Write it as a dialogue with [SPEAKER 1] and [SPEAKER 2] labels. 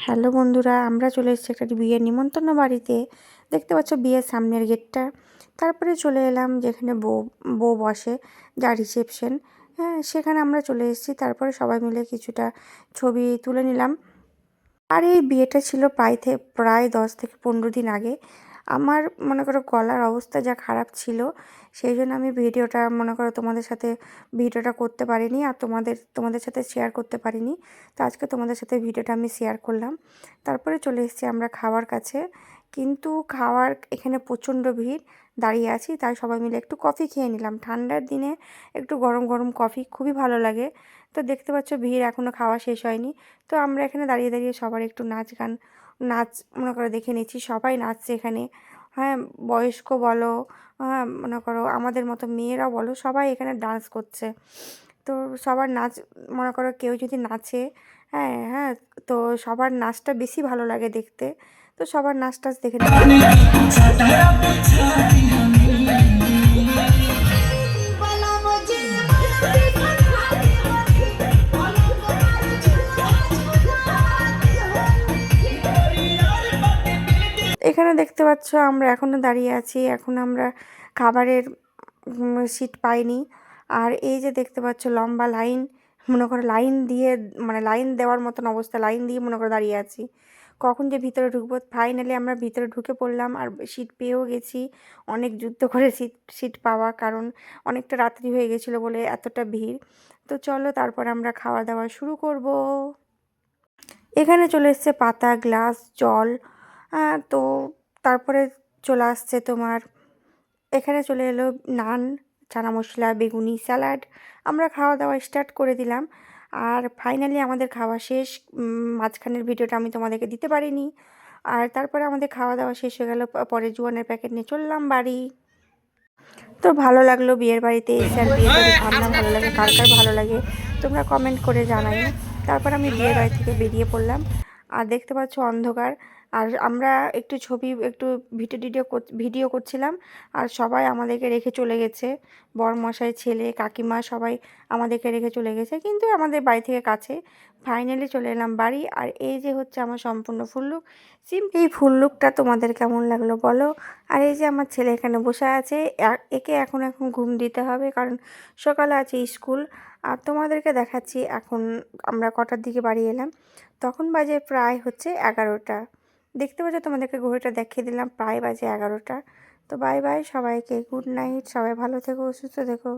[SPEAKER 1] Hello বন্ধুরা, আমরা চলে এসেছি একটা বিয়ের নিমন্ত্রণ বাড়িতে। দেখতে পাচ্ছ বিয়ের সামনের গেটটা। তারপরে চলে এলাম যেখানে বউ বউ বসে যা রিসেপশন। হ্যাঁ সেখানে আমরা চলে এসেছি। তারপরে সবাই মিলে কিছুটা ছবি তুলে নিলাম। আর এই বিয়েটা ছিল প্রায় প্রায় দশ থেকে পনেরো দিন আগে। আমার মনে করো গলার অবস্থা যা খারাপ ছিল, সেই জন্য আমি ভিডিওটা মনে করো তোমাদের সাথে, ভিডিওটা করতে পারিনি আর তোমাদের তোমাদের সাথে শেয়ার করতে পারিনি। তো আজকে তোমাদের সাথে ভিডিওটা আমি শেয়ার করলাম। তারপরে চলে এসেছি আমরা খাওয়ার কাছে। কিন্তু খাওয়ার এখানে প্রচণ্ড ভিড়, দাঁড়িয়ে আছি, তাই সবাই মিলে একটু কফি খেয়ে নিলাম। ঠান্ডার দিনে একটু গরম গরম কফি খুবই ভালো লাগে। তো দেখতে পাচ্ছ ভিড় এখনও খাওয়া শেষ হয়নি। তো আমরা এখানে দাঁড়িয়ে দাঁড়িয়ে সবার একটু নাচ গান, নাচ মনে করো দেখে নিচ্ছি, সবাই নাচছে এখানে। হ্যাঁ বয়স্ক বলো হ্যাঁ মনে করো আমাদের মতো মেয়েরা বলো, সবাই এখানে ডান্স করছে। তো সবার নাচ, মনে করো কেউ যদি নাচে হ্যাঁ হ্যাঁ তো সবার নাচটা বেশি ভালো লাগে দেখতে। তো সবার নাচ টাচ দেখে এখানে দেখতে পাচ্ছ আমরা এখনও দাঁড়িয়ে আছি, এখন আমরা খাবারের সিট পাইনি। আর এই যে দেখতে পাচ্ছ লম্বা লাইন মনে করো লাইন দিয়ে মানে লাইন দেওয়ার মতন অবস্থা লাইন দিয়ে মনে করে দাঁড়িয়ে আছি। কখন যে ভিতরে ঢুকবো ফাইনালি আমরা ভিতরে ঢুকে পড়লাম আর সিট পেয়েও গেছি। অনেক যুদ্ধ করে সিট সিট পাওয়া, কারণ অনেকটা রাত্রি হয়ে গেছিল বলে এতটা ভিড়। তো চলো তারপর আমরা খাওয়া দাওয়া শুরু করব। এখানে চলে এসছে পাতা, গ্লাস, জল তো তারপরে চলে আসছে তোমার, এখানে চলে এলো নান চানা মশলা বেগুনি, স্যালাড। আমরা খাওয়া দাওয়া স্টার্ট করে দিলাম। আর ফাইনালি আমাদের খাওয়া শেষ। মাঝখানের ভিডিওটা আমি তোমাদেরকে দিতে পারিনি। আর তারপরে আমাদের খাওয়া দাওয়া শেষ হয়ে গেল পরে জুয়ানের প্যাকেট নিয়ে চললাম বাড়ি। তো ভালো লাগল বিয়ের বাড়িতে এসে আর বিয়ে করে, ভাবলাম ভালো লাগে, কার কার ভালো লাগে, তোমরা কমেন্ট করে জানাই। তারপর আমি বিয়ের বাড়ি থেকে বেরিয়ে পড়লাম। আর দেখতে পাচ্ছ অন্ধকার। আর আমরা একটু ছবি, একটু ভিডিও, টিডিও ভিডিও করছিলাম। আর সবাই আমাদেরকে রেখে চলে গেছে। বরমশাই, ছেলে, কাকিমা সবাই আমাদেরকে রেখে চলে গেছে। কিন্তু আমাদের বাড়ি থেকে কাছে। ফাইনালি চলে এলাম বাড়ি। আর এই যে হচ্ছে আমার সম্পূর্ণ ফুল লুক সিম এই ফুল লুকটা তোমাদের কেমন লাগল বলো? আর এই যে আমার ছেলে এখানে বসে আছে একে এখন এখন ঘুম দিতে হবে কারণ সকালে আছে স্কুল। আর তোমাদেরকে দেখাচ্ছি, এখন আমরা কটার দিকে বাড়ি এলাম। তখন বাজে প্রায় হচ্ছে এগারোটা। দেখতে পাচ্ছ, তোমাদেরকে ঘড়িটা দেখিয়ে দিলাম, প্রায় বাজে এগারোটা। তো বাই বাই সবাইকে গুড নাইট সবাই ভালো থেকো, সুস্থ থেকো।